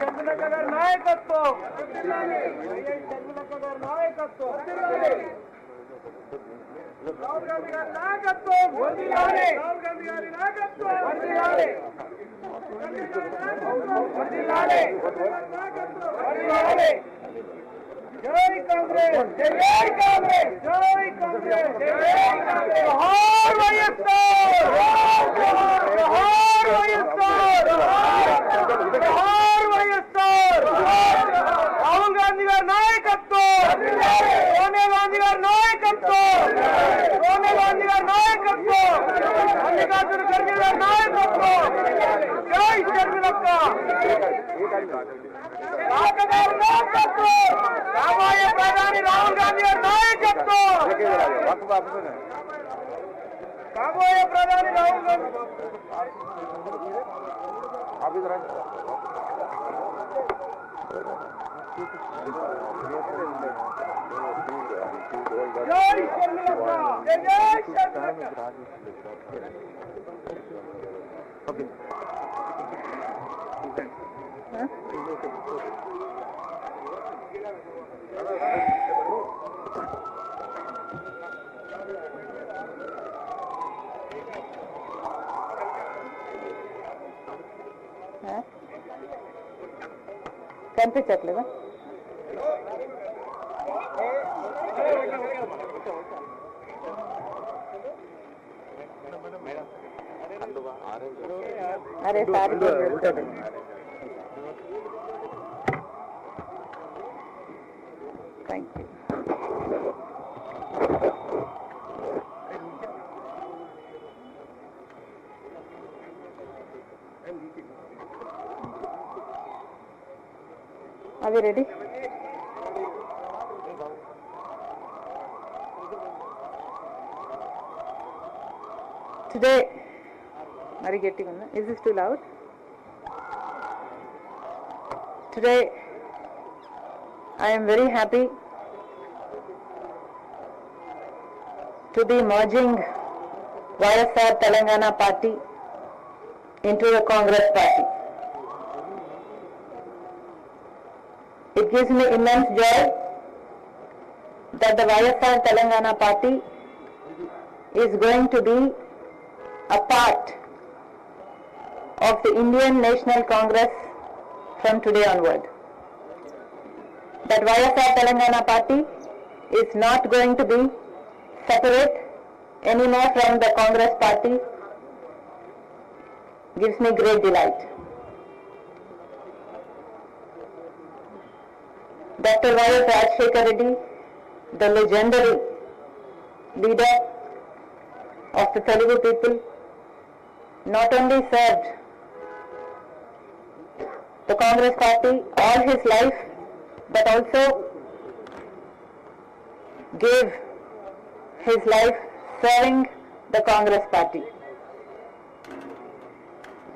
చంద్రలక్క గారి నాయకత్వం చంద్రలక్క గారి నాయకత్వం రాహుల్ గాంధీ గారి నాయకత్వం వర్ధిల్లాలి రాహుల్ గాంధీ గారి నాయకత్వం వర్ధిల్లాలి వర్ధిల్లాలి వర్ధిల్లాలి जय कांग्रेस जय कांग्रेस जय कांग्रेस जय कांग्रेस। हर वयस्कर हर वयस्कर हर वयस्कर राहुल गांधी का नायकत्व, सोनिया गांधी का नायकत्व, सोनिया गांधी का नायकत्व मल्लिकार्जुन खड़गे का नायकत्व। जय शर्मिलक्का రాబోయే ప్రధాని రాహుల్ గాంధీ గారి నాయకత్వం కాబోయే ప్రధాని రాహుల్ గాంధీ జై కనిపించట్లేదా? అరే sorry Thank you. Are we ready? Today, are you getting on? Is this too loud? Today, I am very happy to be merging YSR Telangana party into the Congress party. It gives me immense joy that the YSR Telangana party is going to be a part of the Indian National Congress from today onward. That YSR Telangana party is not going to be separate anymore from the Congress party gives me great delight. Dr. Y.S. Rajshekar Reddy, the legendary leader of the Telugu people, not only served the Congress party all his life, but also gave his life serving the Congress party.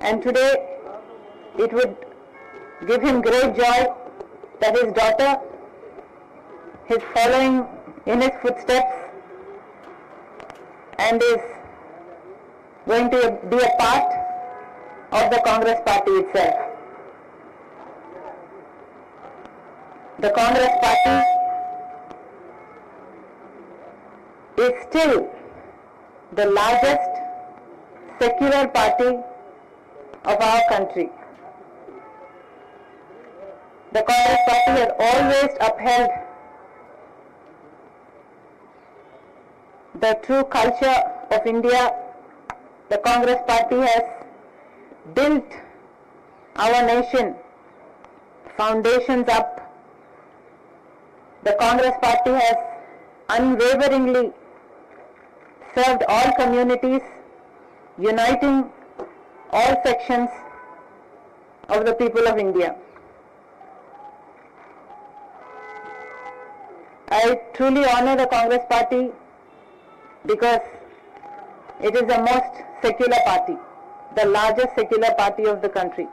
And today, it would give him great joy that his daughter is following in his footsteps and is going to be a part of the Congress party itself. The Congress party is still the largest secular party of our country. The Congress party has always upheld the true culture of India. The Congress party has built our nation foundations up. The Congress party has unwaveringly served all communities, uniting all sections of the people of India. I truly honor the Congress party because it is the most secular party, the largest secular party of the country.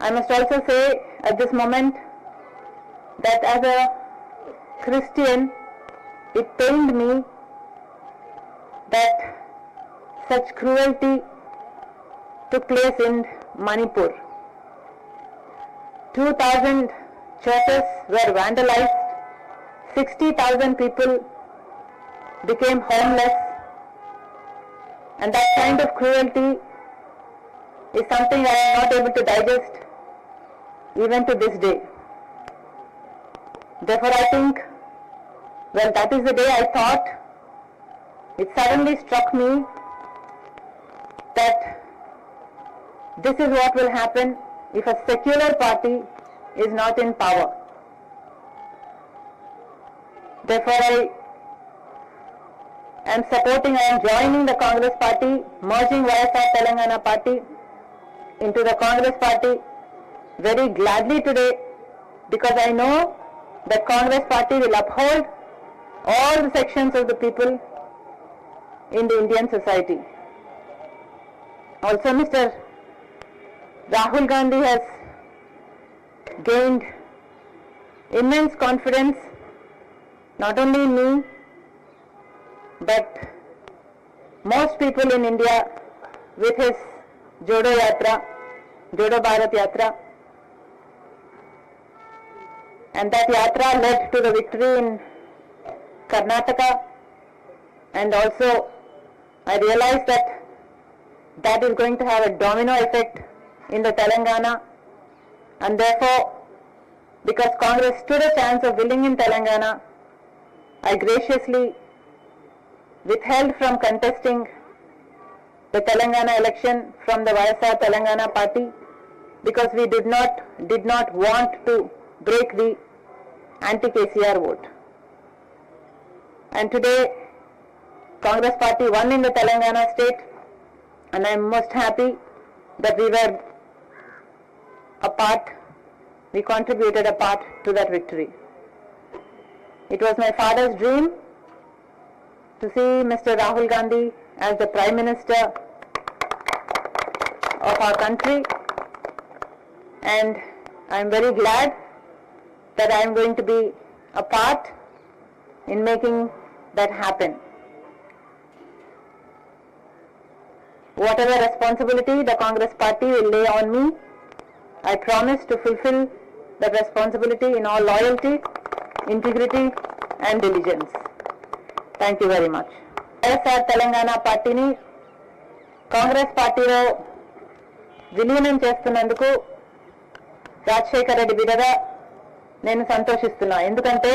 I must also say at this moment that as a Christian, it pained me that such cruelty took place in Manipur. 2,000 churches were vandalized, 60,000 people became homeless, and that kind of cruelty is something I am not able to digest even to this day. Therefore, I think, well, that is the day I thought, it suddenly struck me that this is what will happen if a secular party is not in power. Therefore, I am supporting, am joining the Congress party, merging YSR Telangana party into the Congress party very gladly today because I know that Congress party will uphold all the sections of the people in the Indian society. Also, Mr. Rahul Gandhi has gained immense confidence not only in me but most people in India with his Jodo Yatra, Jodo Bharat Yatra. And that yatra led to the victory in Karnataka and also I realized that that is going to have a domino effect in the Telangana and therefore because Congress stood a chance of winning in Telangana, I graciously withheld from contesting the Telangana election from the YSR Telangana party because we did not did not want to break the anti-KCR vote. And today Congress party won in the Telangana state and I am most happy that we were a part, we contributed a part to that victory. It was my father's dream to see Mr. Rahul Gandhi as the Prime Minister of our country and I am very glad that I am going to be a part in making that happen. Whatever responsibility the Congress party will lay on me, I promise to fulfill that responsibility in all loyalty, integrity and diligence. Thank you very much. YSR Telangana పార్టీని కాంగ్రెస్ పార్టీలో విలీనం చేస్తున్నందుకు రాజశేఖర రెడ్డి బిడ్డగా నేను సంతోషిస్తున్నా ఎందుకంటే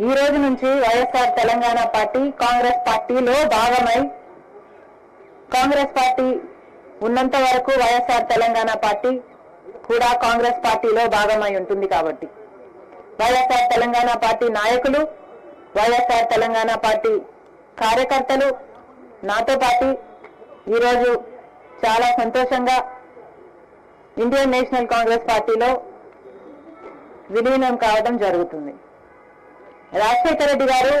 ఈ రోజు నుంచి వైఎస్ఆర్ తెలంగాణ పార్టీ కాంగ్రెస్ పార్టీలో భాగమై కాంగ్రెస్ పార్టీ ఉన్నంత వరకు వైఎస్ఆర్ తెలంగాణ పార్టీ కూడా కాంగ్రెస్ పార్టీలో భాగమై ఉంటుంది కాబట్టి. వైఎస్ఆర్ తెలంగాణ పార్టీ నాయకులు వైఎస్ఆర్ తెలంగాణ పార్టీ కార్యకర్తలు నాతో పాటు ఈరోజు చాలా సంతోషంగా ఇండియన్ నేషనల్ కాంగ్రెస్ పార్టీలో విలీనం కావడం జరుగుతుంది. రాజశేఖర రెడ్డి గారు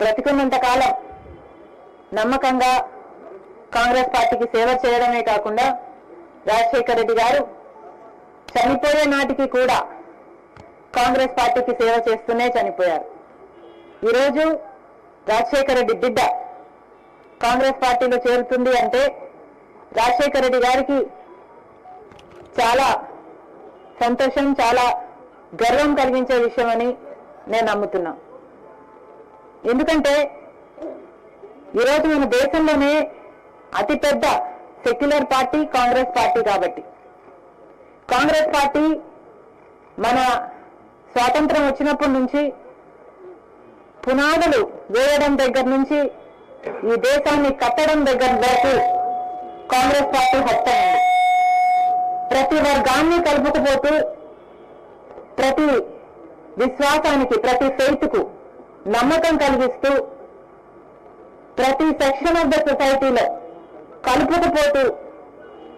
బ్రతికున్నంత కాలం నమ్మకంగా కాంగ్రెస్ పార్టీకి సేవ చేయడమే కాకుండా రాజశేఖర రెడ్డి గారు చనిపోయే నాటికి కూడా కాంగ్రెస్ పార్టీకి సేవ చేస్తూనే చనిపోయారు. ఈరోజు రాజశేఖర రెడ్డి బిడ్డ కాంగ్రెస్ పార్టీలో చేరుతుంది అంటే రాజశేఖర రెడ్డి గారికి చాలా సంతోషం చాలా గర్వం కలిగించే విషయం అని నేను నమ్ముతున్నా. ఎందుకంటే ఈరోజు మన దేశంలోనే అతిపెద్ద సెక్యులర్ పార్టీ కాంగ్రెస్ పార్టీ కాబట్టి. కాంగ్రెస్ పార్టీ మన స్వాతంత్రం వచ్చినప్పటి నుంచి పునాదులు వేయడం దగ్గర నుంచి ఈ దేశాన్ని కట్టడం దగ్గర వరకు కాంగ్రెస్ పార్టీ హస్తమైంది ప్రతి వర్గాన్ని కలుపుకుపోతూ ప్రతి విశ్వాసానికి ప్రతి ఫెయిత్కు నమ్మకం కలిగిస్తూ ప్రతి సెక్షన్ ఆఫ్ ద సొసైటీలో కలుపుకుపోతూ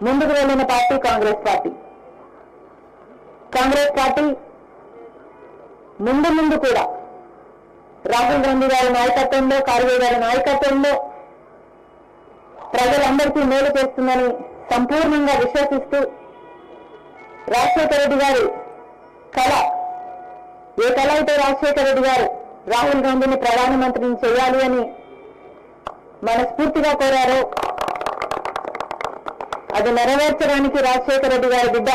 ముందుకు వెళ్ళిన party Congress party. Congress party ముందు ముందు కూడా రాహుల్ గాంధీ గారి నాయకత్వంలో కార్గే గారి నాయకత్వంలో ప్రజలందరికీ మేలు చేస్తుందని సంపూర్ణంగా విశ్వసిస్తూ రాజశేఖర రెడ్డి గారి కళ ఏ కళ అయితే రాజశేఖర రెడ్డి గారు రాహుల్ గాంధీని ప్రధానమంత్రిని చేయాలి అని మనస్ఫూర్తిగా కోరారో. అది నెరవేర్చడానికి రాజశేఖర రెడ్డి గారి బిడ్డ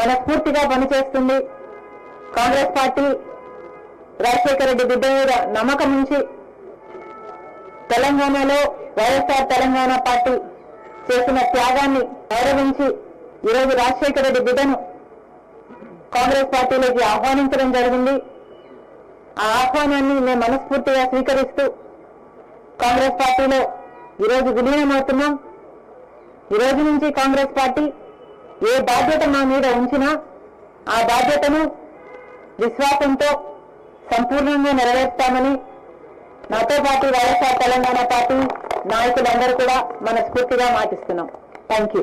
మనస్ఫూర్తిగా పనిచేస్తుంది. కాంగ్రెస్ పార్టీ రాజశేఖర రెడ్డి బిడ్డ మీద నమ్మకం ఉంచి తెలంగాణలో వైఎస్ఆర్ తెలంగాణ పార్టీ చేసిన త్యాగాన్ని గౌరవించి ఈరోజు రాజశేఖర రెడ్డి బిడ్డను కాంగ్రెస్ పార్టీలోకి ఆహ్వానించడం జరిగింది. ఆ ఆహ్వానాన్ని మేము మనస్ఫూర్తిగా స్వీకరిస్తూ కాంగ్రెస్ పార్టీలో ఈరోజు విలీనమవుతున్నాం. ఈ రోజు నుంచి కాంగ్రెస్ పార్టీ ఏ బాధ్యత మా మీద ఉంచినా ఆ బాధ్యతను విశ్వాసంతో సంపూర్ణంగా నెరవేర్స్తామని నాతో పాటు వైఎస్ఆర్ తెలంగాణ పార్టీ నాయకులందరూ కూడా మనస్ఫూర్తిగా మాటిస్తున్నాం. Thank you